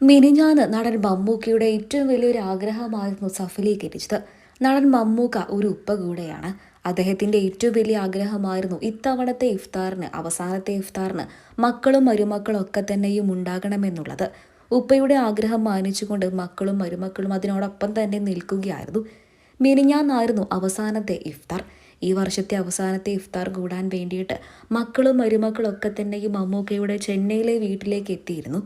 മിനിഞ്ഞാന്ന് നടൻ മമ്മൂക്കയുടെ ഏറ്റവും വലിയൊരു ആഗ്രഹമായിരുന്നു സഫലീകരിച്ചത് നടൻ മമ്മൂക്ക ഒരു ഉപ്പ കൂടെയാണ്. അദ്ദേഹത്തിന്റെ ഏറ്റവും വലിയ ആഗ്രഹമായിരുന്നു ഇത്തവണത്തെ ഇഫ്താറിന് അവസാനത്തെ ഇഫ്താറിന് മക്കളും മരുമക്കളും ഒക്കെ തന്നെയും ഉണ്ടാകണമെന്നുള്ളത്. ഉപ്പയുടെ ആഗ്രഹം മാനിച്ചുകൊണ്ട് മക്കളും മരുമക്കളും അതിനോടൊപ്പം തന്നെ നിൽക്കുകയായിരുന്നു. മിനിഞ്ഞാന്നായിരുന്നു അവസാനത്തെ ഇഫ്താർ. ഈ വർഷത്തെ അവസാനത്തെ ഇഫ്താർ കൂടാൻ വേണ്ടിയിട്ട് മക്കളും മരുമക്കളും ഒക്കെ തന്നെയും മമ്മൂക്കയുടെ ചെന്നൈയിലെ വീട്ടിലേക്ക് എത്തിയിരുന്നു.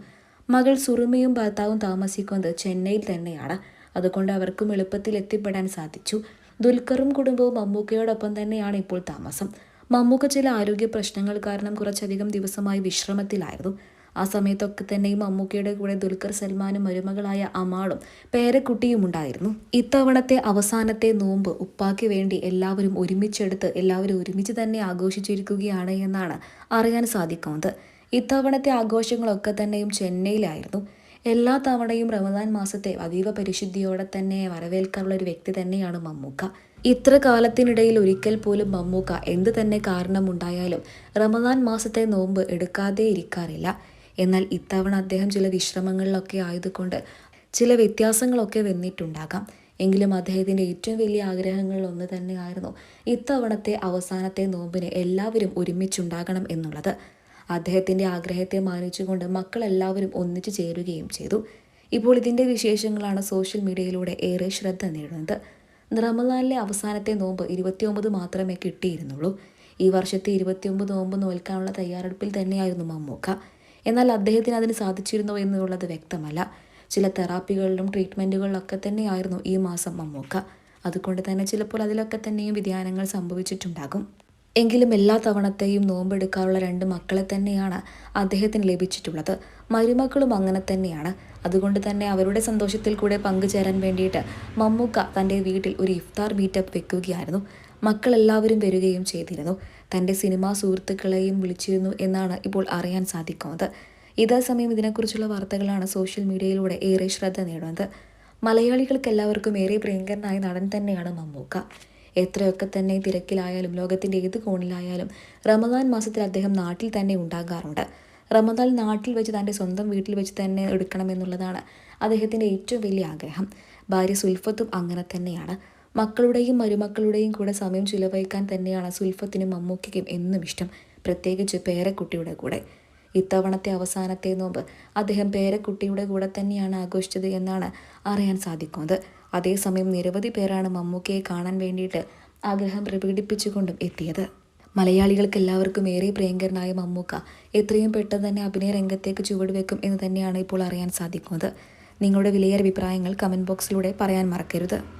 മകൾ സുറുമയും ഭർത്താവും താമസിക്കുന്നത് ചെന്നൈയിൽ തന്നെയാണ്. അതുകൊണ്ട് അവർക്കും എളുപ്പത്തിൽ എത്തിപ്പെടാൻ സാധിച്ചു. ദുൽഖറും കുടുംബവും മമ്മൂക്കയോടൊപ്പം തന്നെയാണ് ഇപ്പോൾ താമസം. മമ്മൂക്ക ചില ആരോഗ്യ പ്രശ്നങ്ങൾ കാരണം കുറച്ചധികം ദിവസമായി വിശ്രമത്തിലായിരുന്നു. ആ സമയത്തൊക്കെ തന്നെയും മമ്മൂക്കയുടെ കൂടെ ദുൽഖർ സൽമാനും മരുമകളായ അമാളും പേരക്കുട്ടിയും ഉണ്ടായിരുന്നു. ഇത്തവണത്തെ അവസാനത്തെ നോമ്പ് ഉപ്പാക്ക് വേണ്ടി എല്ലാവരും ഒരുമിച്ചെടുത്ത് എല്ലാവരും ഒരുമിച്ച് തന്നെ ആഘോഷിച്ചിരിക്കുകയാണ് എന്നാണ് അറിയാൻ സാധിക്കുന്നത്. ഇത്തവണത്തെ ആഘോഷങ്ങളൊക്കെ തന്നെയും ചെന്നൈയിലായിരുന്നു. എല്ലാ തവണയും റമദാൻ മാസത്തെ അതീവ പരിശുദ്ധിയോടെ തന്നെ വരവേൽക്കാനുള്ള ഒരു വ്യക്തി തന്നെയാണ് മമ്മൂക്ക. ഇത്ര കാലത്തിനിടയിൽ ഒരിക്കൽ പോലും മമ്മൂക്ക എന്ത് തന്നെ കാരണമുണ്ടായാലും റമദാൻ മാസത്തെ നോമ്പ് എടുക്കാതെ ഇരിക്കാറില്ല. എന്നാൽ ഇത്തവണ അദ്ദേഹം ചില വിശ്രമങ്ങളിലൊക്കെ ആയതുകൊണ്ട് ചില വ്യത്യാസങ്ങളൊക്കെ വന്നിട്ടുണ്ടാകാം. എങ്കിലും അദ്ദേഹത്തിന്റെ ഏറ്റവും വലിയ ആഗ്രഹങ്ങളിൽ ഒന്ന് തന്നെയായിരുന്നു ഇത്തവണത്തെ അവസാനത്തെ നോമ്പിന് എല്ലാവരും ഒരുമിച്ചുണ്ടാകണം എന്നുള്ളത്. അദ്ദേഹത്തിന്റെ ആഗ്രഹത്തെ മാനിച്ചുകൊണ്ട് മക്കളെല്ലാവരും ഒന്നിച്ചു ചേരുകയും ചെയ്തു. ഇപ്പോൾ ഇതിന്റെ വിശേഷങ്ങളാണ് സോഷ്യൽ മീഡിയയിലൂടെ ഏറെ ശ്രദ്ധ നേടുന്നത്. റമദാനിലെ അവസാനത്തെ നോമ്പ് ഇരുപത്തിയൊമ്പത് മാത്രമേ കിട്ടിയിരുന്നുള്ളൂ. ഈ വർഷത്തെ ഇരുപത്തിയൊമ്പത് നോമ്പ് നോൽക്കാനുള്ള തയ്യാറെടുപ്പിൽ തന്നെയായിരുന്നു മമ്മൂക്ക. എന്നാൽ അദ്ദേഹത്തിന് അതിന് സാധിച്ചിരുന്നു എന്നുള്ളത് വ്യക്തമല്ല. ചില തെറാപ്പികളിലും ട്രീറ്റ്മെന്റുകളിലൊക്കെ തന്നെയായിരുന്നു ഈ മാസം മമ്മൂക്ക. അതുകൊണ്ട് തന്നെ ചിലപ്പോൾ അതിലൊക്കെ തന്നെയും വ്യതിയാനങ്ങൾ സംഭവിച്ചിട്ടുണ്ടാകും. എങ്കിലും എല്ലാ തവണത്തെയും നോമ്പെടുക്കാറുള്ള രണ്ട് മക്കളെ തന്നെയാണ് അദ്ദേഹത്തിന് ലഭിച്ചിട്ടുള്ളത്. മരുമക്കളും അങ്ങനെ തന്നെയാണ്. അതുകൊണ്ട് തന്നെ അവരുടെ സന്തോഷത്തിൽ കൂടെ പങ്കുചേരാൻ വേണ്ടിയിട്ട് മമ്മൂക്ക തന്റെ വീട്ടിൽ ഒരു ഇഫ്താർ മീറ്റപ്പ് വെക്കുകയായിരുന്നു. മക്കളെല്ലാവരും വരികയും ചെയ്തിരുന്നു. തന്റെ സിനിമാ സുഹൃത്തുക്കളെയും വിളിച്ചിരുന്നു എന്നാണ് ഇപ്പോൾ അറിയാൻ സാധിക്കുന്നത്. ഇതേ സമയം ഇതിനെക്കുറിച്ചുള്ള വാർത്തകളാണ് സോഷ്യൽ മീഡിയയിലൂടെ ഏറെ ശ്രദ്ധ നേടുന്നത്. മലയാളികൾക്ക് എല്ലാവർക്കും ഏറെ പ്രിയങ്കരനായ നടൻ തന്നെയാണ് മമ്മൂക്ക. എത്രയൊക്കെ തന്നെ തിരക്കിലായാലും ലോകത്തിന്റെ ഏത് കോണിലായാലും റമദാൻ മാസത്തിൽ അദ്ദേഹം നാട്ടിൽ തന്നെ ഉണ്ടാകാറുണ്ട്. റമദാൻ നാട്ടിൽ വെച്ച് തന്റെ സ്വന്തം വീട്ടിൽ വെച്ച് തന്നെ എടുക്കണമെന്നുള്ളതാണ് അദ്ദേഹത്തിന്റെ ഏറ്റവും വലിയ ആഗ്രഹം. ഭാര്യ സുൽഫത്തും അങ്ങനെ തന്നെയാണ്. മക്കളുടെയും മരുമക്കളുടെയും കൂടെ സമയം ചിലവഴിക്കാൻ തന്നെയാണ് സുൽഫത്തിനും മമ്മൂക്കയ്ക്കും എന്നും ഇഷ്ടം പ്രത്യേകിച്ച് പേരക്കുട്ടിയുടെ കൂടെ. ഇത്തവണത്തെ അവസാനത്തെ നോമ്പ് അദ്ദേഹം പേരക്കുട്ടിയുടെ കൂടെ തന്നെയാണ് ആഘോഷിച്ചത് എന്നാണ് അറിയാൻ സാധിക്കുന്നത്. അതേസമയം നിരവധി പേരാണ് മമ്മൂക്കയെ കാണാൻ വേണ്ടിയിട്ട് ആഗ്രഹം പ്രകടിപ്പിച്ചുകൊണ്ടും എത്തിയത്. മലയാളികൾക്ക് എല്ലാവർക്കും ഏറെ പ്രിയങ്കരനായ മമ്മൂക്ക എത്രയും പെട്ടെന്ന് തന്നെ അഭിനയ രംഗത്തേക്ക് ചുവടുവെക്കും എന്ന് തന്നെയാണ് ഇപ്പോൾ അറിയാൻ സാധിക്കുന്നത്. നിങ്ങളുടെ വിലയേറെ അഭിപ്രായങ്ങൾ കമന്റ് ബോക്സിലൂടെ പറയാൻ മറക്കരുത്.